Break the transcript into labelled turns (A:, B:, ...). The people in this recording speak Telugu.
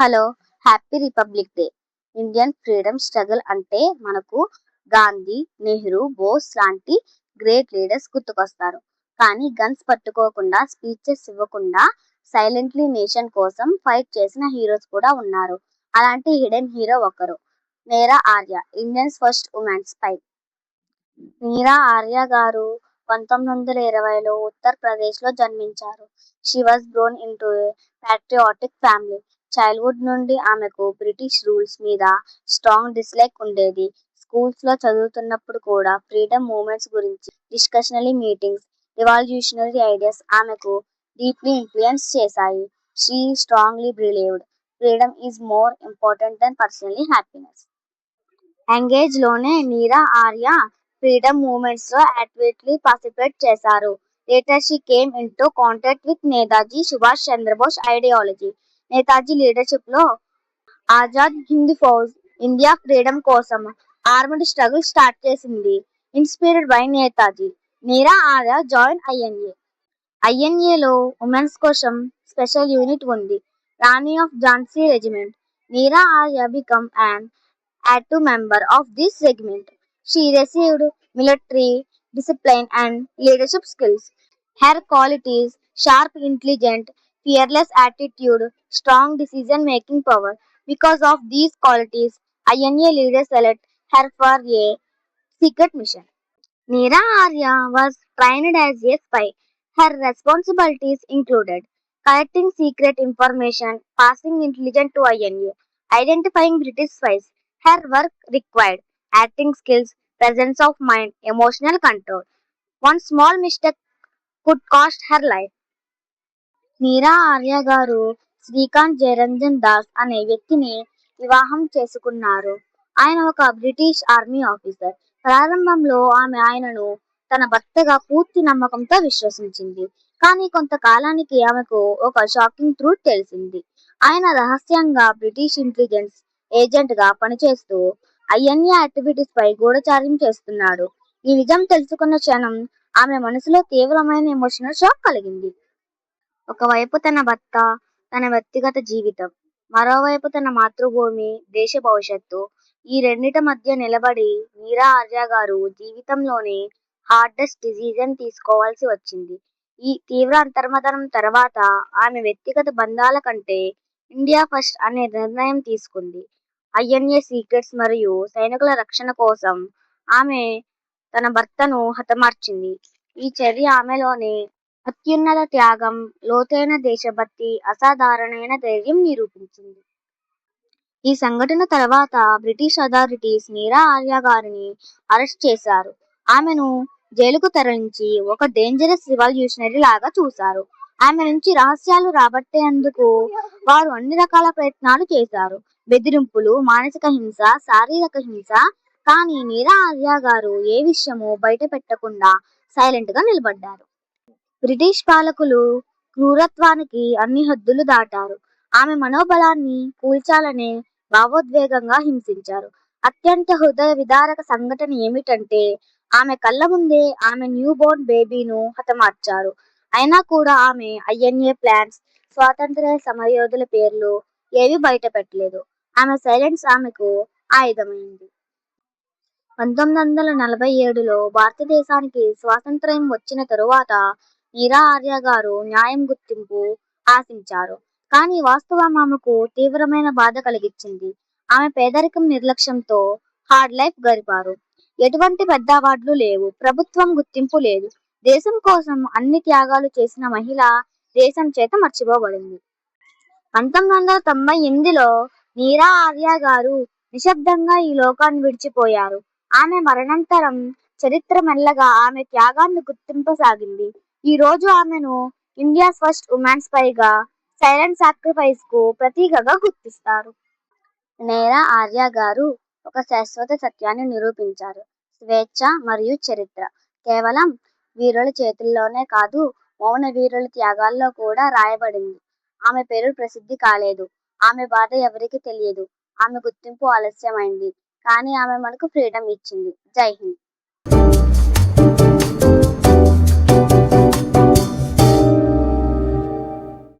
A: Hello happy republic day. Indian freedom struggle అంటే మనకు గాంధీ నెహ్రూ బోస్ లాంటి గ్రేట్ లీడర్స్ గుర్తుకొస్తారు. కానీ గన్స్ పట్టుకోకుండా స్పీచెస్ ఇవ్వకుండా సైలెంట్లీ నేషన్ కోసం ఫైట్ చేసిన హీరోస్ కూడా ఉన్నారు. అలాంటి హిడెన్ హీరో ఒకరు Neera Arya Indians first women spy Meera Arya గారు పంతొమ్మిది వందల ఇరవైలో ఉత్తరప్రదేశ్లో జన్మించారు. She was born in to patriotic family. Childhood నుండి ఆమెకు బ్రిటిష్ రూల్స్ మీద స్ట్రాంగ్ డిస్లైక్ ఉండేది. స్కూల్స్లో చదువుతున్నప్పుడు కూడా ఫ్రీడమ్ మూమెంట్స్ గురించి డిస్కషనరీ మీటింగ్స్ రివాల్యూషనరీ ఐడియాస్ ఆమెకు డీప్లీ ఇన్ఫ్లుయెన్స్ చేశాయి. She strongly believed freedom is more important than personally happiness ఎంగేజ్లోనే Neera Arya freedom మూమెంట్స్లో యాక్టివ్లీ పార్టిసిపేట్ చేశారు. Later she came in to contact with Netaji Subhash Chandrabose ideology Netaji లీడర్షిప్లో Azad Hind Fauj India freedom కోసం ఆర్మ్డ్ స్ట్రగుల్ స్టార్ట్ చేసింది. Inspired by Netaji Neera Azad join INA ఐఎన్ఏలో women's కోసం స్పెషల్ యూనిట్ ఉంది. Rani of Jhansi regiment Neera Arya become and active member of this segment she received military discipline and leadership skills. Her qualities sharp intelligent fearless attitude, strong decision making power. Because of these qualities, INA leaders select her for a secret mission. Neera Arya was trained as a spy. Her responsibilities included collecting secret information, passing intelligence to INA, identifying British spies. Her work required acting skills, presence of mind, emotional control. One small mistake could cost her life. Meera Arya గారు శ్రీకాంత్ జయరంజన్ దాస్ అనే వ్యక్తిని వివాహం చేసుకున్నారు. ఆయన ఒక బ్రిటిష్ ఆర్మీ ఆఫీసర్. ప్రారంభంలో ఆమె ఆయనను తన భర్తగా పూర్తి నమ్మకంతో విశ్వసించింది. కానీ కొంతకాలానికి ఆమెకు ఒక షాకింగ్ ట్రూత్ తెలిసింది. ఆయన రహస్యంగా బ్రిటిష్ ఇంటెలిజెన్స్ ఏజెంట్గా పనిచేస్తూ ఐఎన్ఏ యాక్టివిటీస్ పై గూఢచార్యం చేస్తున్నాడు. ఈ నిజం తెలుసుకున్న క్షణం ఆమె మనసులో తీవ్రమైన ఎమోషనల్ షాక్ కలిగింది. ఒకవైపు తన భర్త తన వ్యక్తిగత జీవితం మరోవైపు తన మాతృభూమి దేశ భవిష్యత్తు ఈ రెండిటి మధ్య నిలబడి మీరా ఆర్య గారు జీవితంలోని హార్డెస్ట్ డిసిజన్ తీసుకోవాల్సి వచ్చింది. ఈ తీవ్ర అంతర్మతనం తర్వాత ఆమె వ్యక్తిగత బంధాల కంటే ఇండియా ఫస్ట్ అనే నిర్ణయం తీసుకుంది. ఐఎన్ఏ సీక్రెట్స్ మరియు సైనికుల రక్షణ కోసం ఆమె తన భర్తను హతమార్చింది. ఈ చర్య ఆమెలోని అత్యున్నత త్యాగం లోతైన దేశభక్తి అసాధారణమైన ధైర్యం నిరూపించింది. ఈ సంఘటన తర్వాత బ్రిటిష్ అథారిటీస్ నీరా ఆర్య గారిని అరెస్ట్ చేశారు. ఆమెను జైలుకు తరలించి ఒక డేంజరస్ రివల్యూషనరీ లాగా చూశారు. ఆమె నుంచి రహస్యాలు రాబట్టేందుకు వారు అన్ని రకాల ప్రయత్నాలు చేశారు. బెదిరింపులు మానసిక హింస శారీరక హింస. కానీ నీరా ఆర్య గారు ఏ విషయమూ బయట పెట్టకుండా సైలెంట్గా నిలబడ్డారు. బ్రిటిష్ పాలకులు క్రూరత్వానికి అన్ని హద్దులు దాటారు. ఆమె మనోబలాన్ని కూల్చాలనే భావోద్వేగంగా హింసించారు. అత్యంత హృదయ విదారక సంఘటన ఏమిటంటే ఆమె కళ్ళ ముందే ఆమె న్యూ బోర్న్ బేబీను హతమార్చారు. అయినా కూడా ఆమె ఐఎన్ఏ ప్లాన్స్ స్వాతంత్ర సమరయోధుల పేర్లు ఏవి బయట పెట్టలేదు ఆమె సైలెన్స్ ఆమెకు ఆయుధమైంది. పంతొమ్మిది వందల నలభై ఏడులో భారతదేశానికి స్వాతంత్ర్యం వచ్చిన తరువాత మీరా ఆర్య గారు న్యాయం గుర్తింపు ఆశించారు. కానీ వాస్తవం ఆమెకు తీవ్రమైన బాధ కలిగించింది. ఆమె పేదరికం నిర్లక్ష్యంతో హార్డ్ లైఫ్ గడిపారు. ఎటువంటి పెద్ద అవార్డులు లేవు. ప్రభుత్వం గుర్తింపు లేదు. దేశం కోసం అన్ని త్యాగాలు చేసిన మహిళ దేశం చేత మర్చిపోబడింది. పంతొమ్మిది వందల తొంభై ఎనిమిదిలో నీరా ఆర్య గారు నిశ్శబ్దంగా ఈ లోకాన్ని విడిచిపోయారు. ఆమె మరణాంతరం చరిత్ర మెల్లగా ఆమె త్యాగాన్ని గుర్తింపసాగింది. ఈ రోజు ఆమెను ఇండియా ఫస్ట్ ఉమెన్స్ పైగా సైలెంట్ సాక్రిఫైస్కు ప్రతీకగా గుర్తిస్తారు. నేరా ఆర్య గారు ఒక శాశ్వత సత్యాన్ని నిరూపించారు. స్వేచ్ఛ మరియు చరిత్ర. కేవలం వీరుల చేతుల్లోనే కాదు మౌన వీరుల త్యాగాల్లో కూడా రాయబడింది. ఆమె పేరు ప్రసిద్ధి కాలేదు. ఆమె బాధ ఎవరికి తెలియదు. ఆమె గుర్తింపు ఆలస్యమైంది. కానీ ఆమె మనకు ఫ్రీడమ్ ఇచ్చింది. జై హింద్.